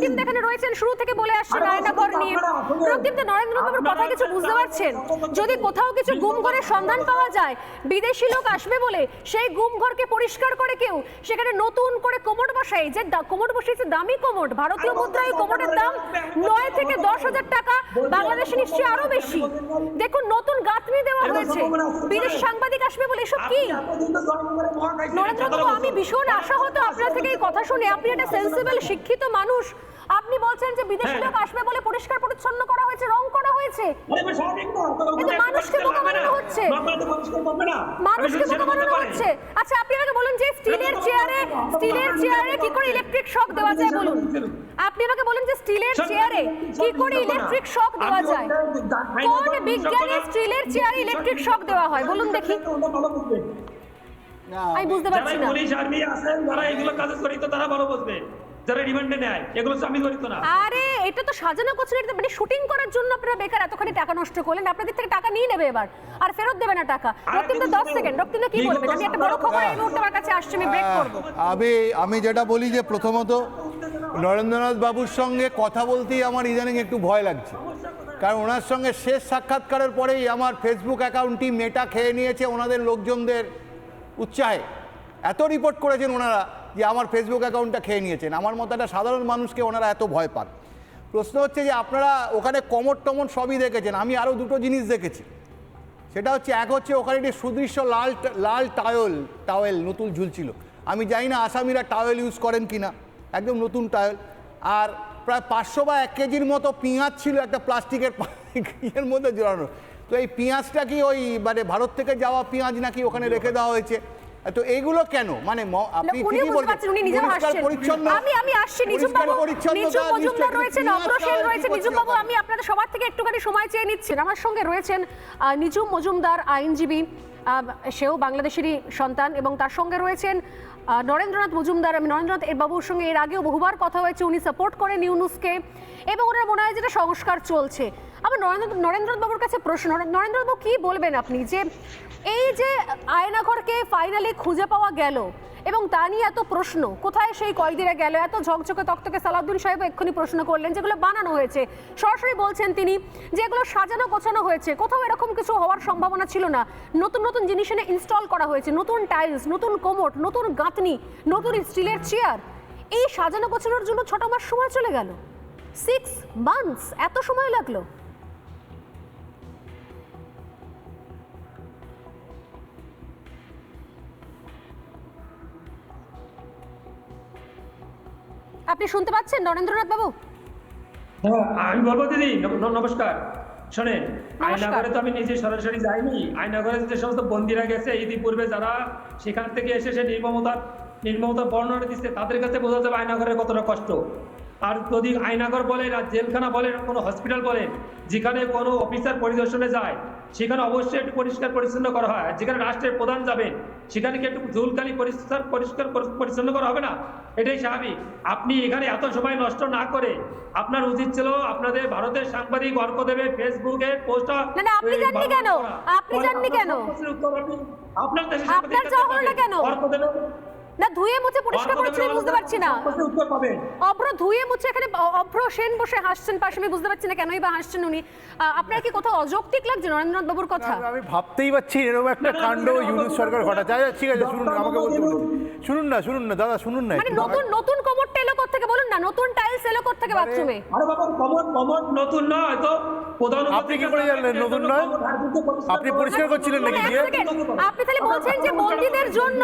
তো এখানে রয়েছেন শুরু থেকে বলে আসছেন আয়নাঘর নিয়ে রক্তিম তো নরেন্দ্র বাবুর কথা কিছু বুঝতে পারছেন? যদি কোথাও কিছু গুম ঘরের সন্ধান পাওয়া যায় বিদেশি লোক আসবে বলে সেই গুম ঘরকে পরিষ্কার করে কেউ? সেখানে নতুন করে কোমর বসাই যে কোমর বসিয়েছে দামি কোমর ভারতীয় মুদ্রায় কোমরের দাম নয় থেকে দশ হাজার টাকা বাংলাদেশে নিশ্চয়ই আরও বেশি। দেখুন নতুন গাঁথনি দেওয়া হয়েছে। বিদেশ সাংবাদিক আসবে বলে এসব কি? নরেন্দ্রবাবু আমি ভীষণ আশাহত আপনার থেকে এই কথা শুনে। আপনি একটা সেন্সিবল শিক্ষিত মানুষ। আপনি বলছেন যে বিদেশি হ্যাঁ। লোক আসবে বলে পরিষ্কার পরিচ্ছন্ন করা হয়েছে রং করা হয়েছে। মানুষকে বোকা বানানো হচ্ছে। মানুষকে বোকা বানানো হচ্ছে। আচ্ছা আপনি আমাকে বলুন যে স্টিলের চেয়ারে স্টিলের চেয়ারে কি করে ইলেকট্রিক শক দেওয়া যায় বলুন? আপনি আমাকে বলুন যে স্টিলের চেয়ারে কি করে ইলেকট্রিক শক দেওয়া যায়? কোন বিজ্ঞানী স্টিলের চেয়ারে ইলেকট্রিক শক দেওয়া হয়? বলুন দেখি। আমি বুঝতে পারছি না। পুলিশ আর্মি আছেন যারা এগুলো কাজ জড়িত তারা ভালো বুঝবে। যারা রিমান্ডে নেয় এগুলো আমি জড়িত না। আরে এটা তো সাজানো গোছানো এটা মানে শুটিং করার জন্য আপনারা বেকার এতখানি টাকা নষ্ট করলেন আপনাদের থেকে টাকা নিয়ে নেবে এবার। আর ফেরত দেবে না টাকা। রক্তিম তো দশ সেকেন্ড রক্তিম কি বলবেন আমি একটা বড় খবর এই মুহূর্তে আমার কাছে আসছে আমি ব্রেক করব। আমি আমি যেটা বলি যে প্রথমত নরেন্দ্রনাথ বাবুর সঙ্গে কথা বলতেই আমার ইদানিং একটু ভয় লাগছে। কারণ ওনার সঙ্গে শেষ সাক্ষাৎকারের পরেই আমার ফেসবুক অ্যাকাউন্টটি মেটা খেয়ে নিয়েছে ওনাদের লোকজনদের উৎসাহে। এত রিপোর্ট করেছেন ওনারা। যে আমার ফেসবুক অ্যাকাউন্টটা খেয়ে নিয়েছেন। আমার মতো একটা সাধারণ মানুষকে ওনারা এত ভয় পান। প্রশ্ন হচ্ছে যে আপনারা ওখানে কমর টমর সবই দেখেছেন আমি আরও দুটো জিনিস দেখেছি। সেটা হচ্ছে এক হচ্ছে ওখানে একটি সুদৃশ্য লাল লাল টাওয়েল টাওয়েল নতুন ঝুলছিল। আমি জানি না আসামিরা টাওয়েল ইউজ করেন কি না একদম নতুন টাওয়েল আর প্রায় পাঁচশো বা এক কেজির মতো পেঁয়াজ ছিল একটা প্লাস্টিকের ইয়ের মধ্যে জড়ানো তো এই পেঁয়াজটা কি ওই মানে ভারত থেকে যাওয়া পেঁয়াজ নাকি ওখানে রেখে দেওয়া হয়েছে? তো এইগুলো কেন? মানে আপনি ঠিকই বলছেন উনি নিজে হাসছেন। পরিচ্ছন্ন আমি আমি আসছি নিজুম বাবু নিজুম মজুমদার রয়েছেন অগ্রসেন অগ্র সেন রয়েছে নিজুম বাবু আমি আপনাদের সবার থেকে একটুখানি সময় চেয়ে নিচ্ছেন আমার সঙ্গে রয়েছেন নিজুম মজুমদার আইনজীবী সেও বাংলাদেশেরই সন্তান এবং তার সঙ্গে রয়েছেন নরেন্দ্রনাথ মজুমদার, আমি নরেন্দ্রনাথ এর বাবুর সঙ্গে এর আগেও বহুবার কথা হয়েছে। উনি সাপোর্ট করেন ইউনুসকে এবং ওনার মনে হয় যেটা সংস্কার চলছে। আবার নরেন্দ্র, নরেন্দ্রনাথ বাবুর কাছে প্রশ্ন নরেন্দ্রনাথ বাবু কী বলবেন আপনি? যে এই যে আয়নাঘরকে ফাইনালি খুঁজে পাওয়া গেল এবং তা নিয়ে এত প্রশ্ন। কোথায় সেই কয়েদিরা গেল? এত ঝকঝকে তকতকে সালাউদ্দিন সাহেব এক্ষুনি প্রশ্ন করলেন যেগুলো বানানো হয়েছে। সরাসরি বলছেন তিনি যে এগুলো সাজানো গোছানো হয়েছে। কোথাও এরকম কিছু হওয়ার সম্ভাবনা ছিল না। নতুন নতুন জিনিস এনে ইনস্টল করা হয়েছে। নতুন টাইলস নতুন কোমট, নতুন গাঁথনি, নতুন স্টিলের চেয়ার এই সাজানো গোছানোর জন্য ছটা মাস সময় চলে গেল। সিক্স মান্থস এত সময় লাগল। আপনি শুনতে পাচ্ছেন নরেন্দ্রনাথ বাবু? হ্যাঁ, আমি বলব দিদি নমস্কার। শোনেন। আয়নাঘরে তো আমি নিজে সরাসরি যাইনি। আয়নাঘরে যে সমস্ত বন্দিরা গেছে ইতিপূর্বে যারা সেখান থেকে এসে সে নির্মমতার নির্মমতার বর্ণনা দিচ্ছে তাদের কাছে বোঝা যাবে আয়নাঘরে কতটা কষ্ট। আর যদি আয়নাঘর বলেন আর জেলখানা বলেন কোনো হসপিটাল বলেন যেখানে কোনো অফিসার পরিদর্শনে যায় সেখানে অবশ্যই একটু পরিষ্কার পরিচ্ছন্ন করা হয়। যেখানে রাষ্ট্রের প্রধান যাবেন সেখানে কি একটু ঝুলকালি পরিষ্কার পরিষ্কার পরিচ্ছন্ন করা হবে না? এটাই স্বাভাবিক। আপনি এখানে এত সময় নষ্ট না করে আপনার উচিত ছিল আপনাদের ভারতের সাংবাদিক অর্কদেবে ফেসবুকে পোস্ট আপনি যাননি কেন? আপনি যাননি কেন? আপনার আপনার সাংবাদিক যাওয়া হলো না? ধুয়ে মুছে পরিষ্কার করছেন বুঝতে পারছি না। অভ্র ধুয়ে মুছে এখানে অ- অভ্র সেন বসে হাসছেন পাশে আমি বুঝতে পারছি না কেনই বা হাসছেন উনি। আপনার কি কোথাও অযৌক্তিক লাগছে নরেন্দ্রনাথ বাবুর কথা আমি- ভাবতেই পারছি এরকম একটা কাণ্ড ইউনুস সরকার ঘটা ঘটাচ্ছে আচ্ছা ঠিক আছে শুনুন আমাকে বলতে বলুন। শুনুন না শুনুন না দাদা শুনুন না মানে। নতুন নতুন কোমরটা এলো থেকে বলুন না নতুন টাইলস এলো থেকে বাথরুমে আরে বাবা কমন কমন নতুন নয় তো। আপনি কি করে জানলেন নতুন নয়? আপনি পরিষ্কার করছিলেন নাকি গিয়ে আপনি তাহলে বলছেন যে বন্দীদের জন্য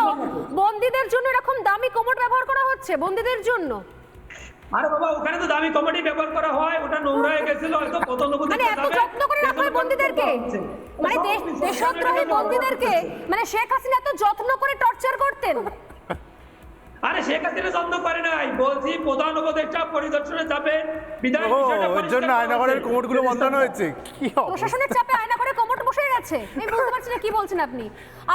বন্দীদের জন্য এরকম দামি কোমর ব্যবহার করা হচ্ছে? বন্দীদের জন্য? আরে বাবা ওখানে তো দামি কমেডি ব্যবহার করা হয়। ওটা নোংরা হয়ে গেছিল হয়তো পতনবতী মানে এত যত্ন করে রাখা হয় বন্দীদেরকে। মানে দেশদ্রোহী বন্দীদেরকে মানে শেখ হাসিনা এত যত্ন করে টর্চার করতেন। আরে শেখ হাসিনা যত্ন করে নাই। বলছি প্রধান উপদেষ্টা পরিদর্শনে যাবে। বিধায় ওর জন্য আয়না আয়নাঘরের করা কোমরগুলো হয়েছে। বন্ধ হয়েছে কি প্রশাসনের চাপে আয়না করে কোমর বসে গেছে। আমি বুঝতে পারছি না কি বলছেন আপনি।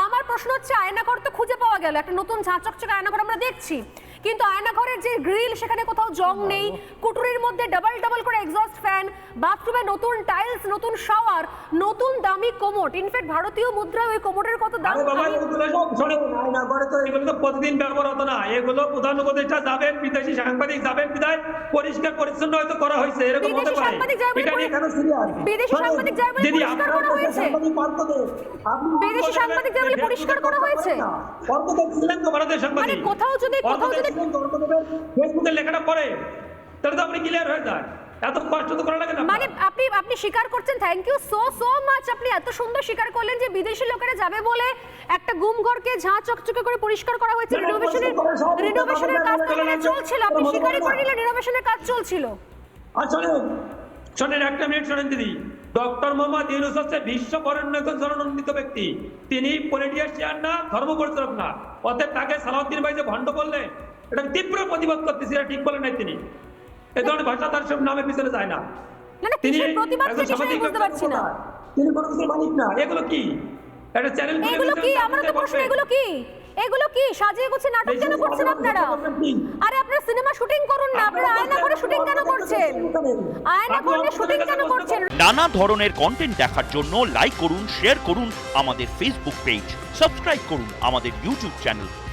আমার প্রশ্ন হচ্ছে আয়না আয়নাঘর তো খুঁজে পাওয়া গেল। একটা নতুন ঝাঁচকচকে আয়নাঘর আমরা দেখছি। কিন্তু আয়নাঘরের যে গ্রিল সেখানে কোথাও জং নেই। কুটুরির মধ্যে ডাবল ডাবল করে এক্সস্ট ফ্যান বাথরুমে নতুন টাইলস নতুন শাওয়ার নতুন দামি কোমোট ইনফ্যাক্ট ভারতীয় মুদ্রায় ওই কোমোটের কত দাম? আরে বাবা আমি- এগুলো সব শোনো আয়না তো এগুলো তো প্রতিদিন ব্যবহার হতো না। এগুলো প্রধান উপদেষ্টা যাবেন বিদেশি সাংবাদিক যাবেন বিদায় পরিষ্কার পরিচ্ছন্ন হয়তো করা হয়েছে এরকম হতে পারে। সাংবাদিক এটা নিয়ে কেন সিরিয়াস বিদেশি সাংবাদিক যাবে বলে পরিষ্কার করা হয়েছে? বিদেশি সাংবাদিক যাবে বলে পরিষ্কার করা হয়েছে? অন্তত ছিলেন তো ভারতের সাংবাদিক। কোথাও যদি- কোথাও যদি- তো, ফেসবুকে লেখাটা পড়ে। তাহলে তো আপনি ক্লিয়ার হয়ে যায়। এত কষ্ট তো করা লাগে না। মানে আপনি আপনি স্বীকার করছেন thank you so so much আপনি এত সুন্দর স্বীকার করলেন যে বিদেশি লোকেরা যাবে বলে একটা গুম ঘরকে ঝাঁ চকচকে করে পরিষ্কার করা হয়েছে। না, না, রিনোভেশনের রিনোভেশনের কাজ চলছিল। আপনি স্বীকারই করে নিলেন রিনোভেশনের কাজ চলছিল। শোনেন একটা মিনিট শোনেন দিদি। ডক্টর মোহাম্মদ ইউনুস হচ্ছে বিশ্ব বরেণ্য একজন ব্যক্তি। তিনি পলিটিশিয়ান না ধর্ম পরিচালক না। অতএব তাকে সালাউদ্দিন ভাই যে ভণ্ড বললে এটা তীব্র প্রতিবাদ করতেছি এটা ঠিক বলেন নাই তিনি। এ ধরনের ভাষা তার সব নামে পিছনে যায় না। তিনি। তিনি কোনো কিছুর মালিক না। এগুলো কি? একটা চ্যানেল এগুলো কি? আমার তো প্রশ্ন এগুলো কি? এগুলো কি? সাজিয়ে গুছিয়ে নাটক কেন করছেন আপনারা? আরে আপনারা সিনেমা শুটিং করুন না। আপনারা আয়না করে শুটিং কেন করছেন? আয়না করে শুটিং কেন করছেন? নানা ধরনের কন্টেন্ট দেখার জন্য লাইক করুন শেয়ার করুন আমাদের ফেসবুক পেজ সাবস্ক্রাইব করুন আমাদের ইউটিউব চ্যানেল